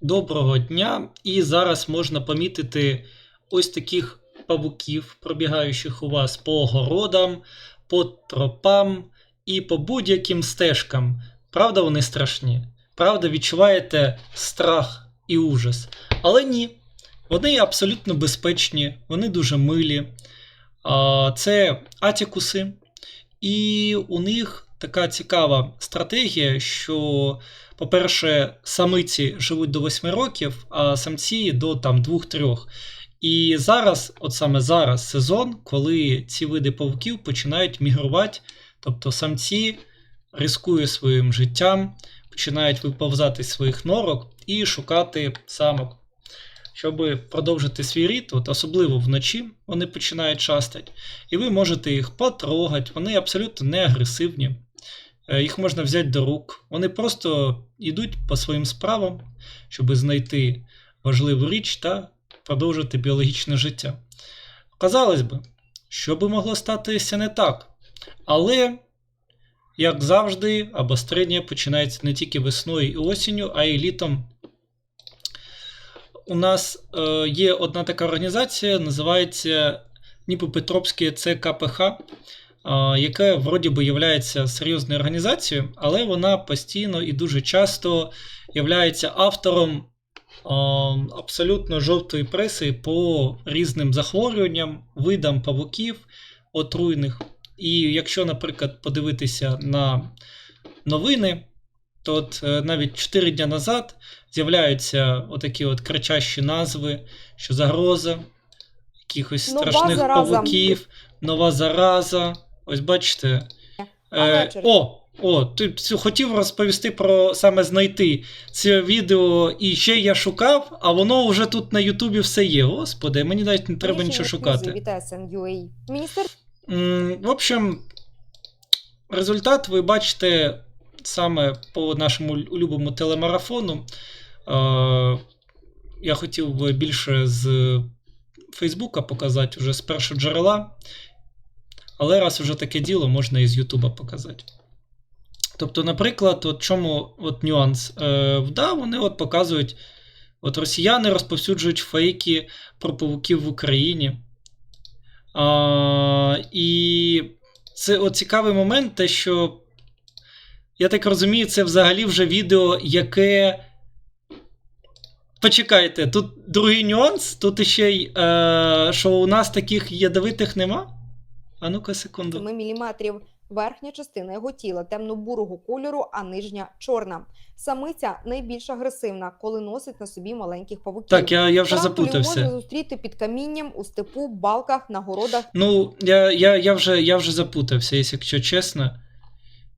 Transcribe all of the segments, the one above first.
Доброго дня! І зараз можна помітити ось таких павуків, пробігаючих у вас по огородам, по тропам і по будь-яким стежкам. Правда, вони страшні? Правда, відчуваєте страх і ужас. Але ні, вони абсолютно безпечні, вони дуже милі. Це атікуси, і у них така цікава стратегія, що по-перше, самиці живуть до 8 років, а самці до там 2-3. І зараз, от саме зараз, сезон, коли ці види павуків починають мігрувати, тобто самці ризикують своїм життям, починають виповзати з своїх норок і шукати самок. Щоб продовжити свій рід, от особливо вночі вони починають шастати, і ви можете їх потрогати, вони абсолютно не агресивні. Е, Їх можна взяти до рук. Вони просто йдуть по своїм справам, щоб знайти важливу річ та продовжити біологічне життя. Казалось би, що би могло статися не так. Але, як завжди, обострення починається не тільки весною і осінню, а й літом. У нас е, є одна така організація, називається Дніпропетровське ЦКПХ яка вроді би є серйозною організацією, але вона постійно і дуже часто є автором абсолютно жовтої преси по різним захворюванням, видам павуків отруйних. І якщо, наприклад, подивитися на новини, то от е, навіть 4 дні назад з'являються отакі от кричащі назви, що загроза якихось Нова страшних зараза. павуків, нова зараза. Ось бачите. Е, о, о, ти хотів розповісти про саме знайти це відео, і ще я шукав, а воно вже тут на Ютубі все є. Господи, мені навіть не треба нічого шукати. В общем, результат ви бачите саме по нашому улюбленому телемарафону. Е, Я хотів би більше з Фейсбука показати вже з першого джерела. Але раз вже таке діло, можна і з Ютуба показати. Тобто, наприклад, от чому от нюанс? Е, да, вони от показують, от росіяни розповсюджують фейки про павуків в Україні. А, І це от цікавий момент, те, що, я так розумію, це взагалі вже відео, яке. Почекайте, тут другий нюанс, тут ще й, е, що у нас таких ядовитих нема. А ну-ка, секунду. мм. Верхня частина його тіла темно-бурого кольору, а нижня чорна. Самиця найбільш агресивна, коли носить на собі маленьких павуків. Так, я, я вже Тарантулів запутався. можна зустріти під камінням у степу, балках, на городах. Ну, я, я, я, вже, я вже запутався, якщо чесно.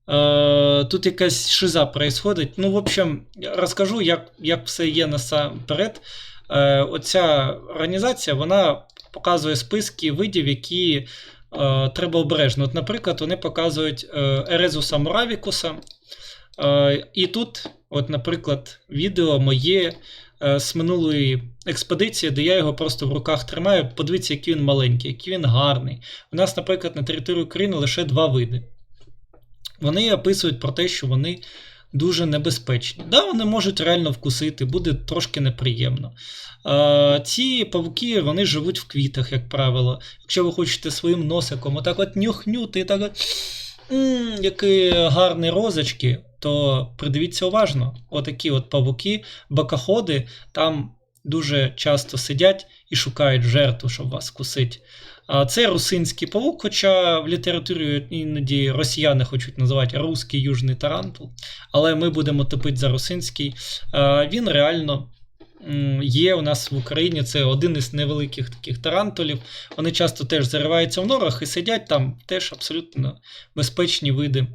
Е, тут якась шиза происходить. Ну, в общем, розкажу, як, як все є насамперед. Е, оця організація вона показує списки видів, які е, треба обережно. От, наприклад, вони показують е, Ерезуса Моравікуса. Е, і тут, от, наприклад, відео моє з минулої експедиції, де я його просто в руках тримаю. Подивіться, який він маленький, який він гарний. У нас, наприклад, на території України лише два види. Вони описують про те, що вони дуже небезпечні. Да, вони можуть реально вкусити, буде трошки неприємно. Е, ці павуки вони живуть в квітах, як правило. Якщо ви хочете своїм носиком отак от нюхнути і так от. «М, які гарні розочки, то придивіться уважно. Отакі от павуки, бокоходи там дуже часто сидять і шукають жертву, щоб вас кусити. Це русинський павук, хоча в літературі іноді росіяни хочуть називати русський южний тарантул. Але ми будемо топити за русинський. Він реально є у нас в Україні. Це один із невеликих таких тарантулів. Вони часто теж зариваються в норах і сидять там теж абсолютно безпечні види.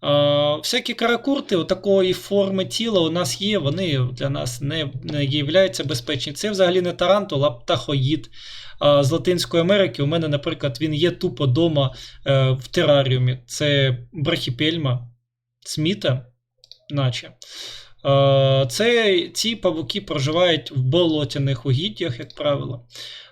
А, Всякі каракурти отакої форми тіла у нас є, вони для нас не, не являються безпечні. Це взагалі не тарантул, а птахоїд а, з Латинської Америки. У мене, наприклад, він є тупо дома е, в тераріумі. Це брахіпельма Сміта, наче. Е, це, ці павуки проживають в болотяних угіддях, як правило.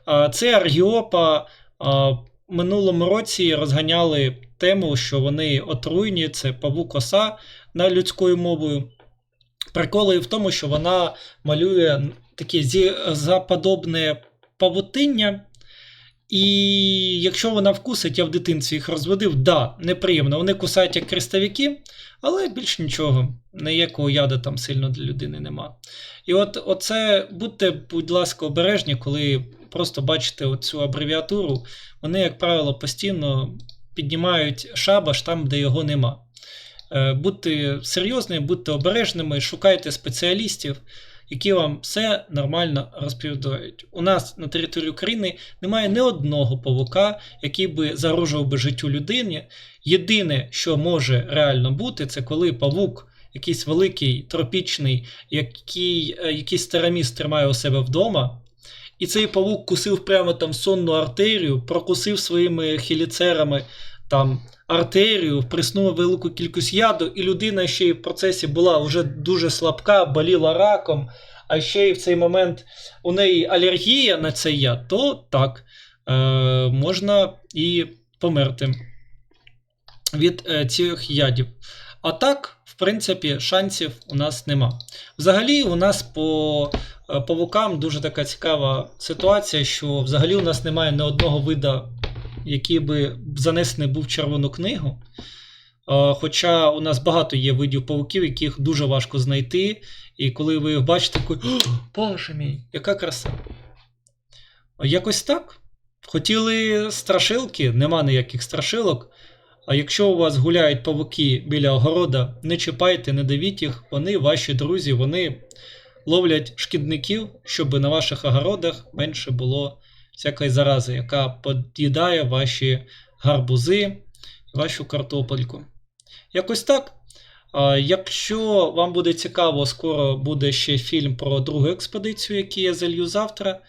Е, це аргіопа. Е, минулому році розганяли тему, що вони отруйні, це павук оса на людською мовою. Приколи в тому, що вона малює таке заподобне павутиння. І якщо вона вкусить, я в дитинстві їх розводив, да, неприємно. Вони кусають як крестовики, але більш нічого. Ніякого яду там сильно для людини нема. І от оце будьте, будь ласка, обережні, коли просто бачите оцю абревіатуру, вони, як правило, постійно піднімають шабаш там, де його нема. Е, Будьте серйозними, будьте обережними, шукайте спеціалістів, які вам все нормально розповідають. У нас на території України немає ні одного павука, який би загрожував би життю людині. Єдине, що може реально бути, це коли павук, якийсь великий, тропічний, який, е, якийсь староміст тримає у себе вдома. І цей павук кусив прямо там сонну артерію, прокусив своїми хіліцерами там артерію, вприснув велику кількість яду, і людина ще й в процесі була вже дуже слабка, боліла раком, а ще й в цей момент у неї алергія на цей яд, то так, е, можна і померти від е, цих ядів. А так, в принципі, шансів у нас нема. Взагалі, у нас по павукам дуже така цікава ситуація, що взагалі у нас немає ні одного вида, який би занесений був в червону книгу. Е, Хоча у нас багато є видів павуків, яких дуже важко знайти. І коли ви їх бачите, такий, Боже мій, яка краса. Якось так. Хотіли страшилки, нема ніяких страшилок. А якщо у вас гуляють павуки біля огорода, не чіпайте, не давіть їх, вони ваші друзі, вони ловлять шкідників, щоб на ваших огородах менше було всякої зарази, яка під'їдає ваші гарбузи, вашу картопельку. Якось так. Якщо вам буде цікаво, скоро буде ще фільм про другу експедицію, який я залью завтра.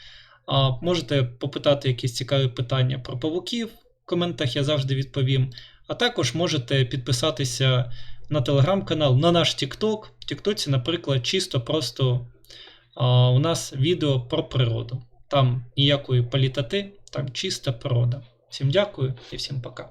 Можете попитати якісь цікаві питання про павуків. В коментах я завжди відповім. А також можете підписатися на телеграм-канал, на наш TikTok. В Тіктоці, наприклад, чисто просто а, у нас відео про природу. Там ніякої політати, там чиста природа. Всім дякую і всім пока.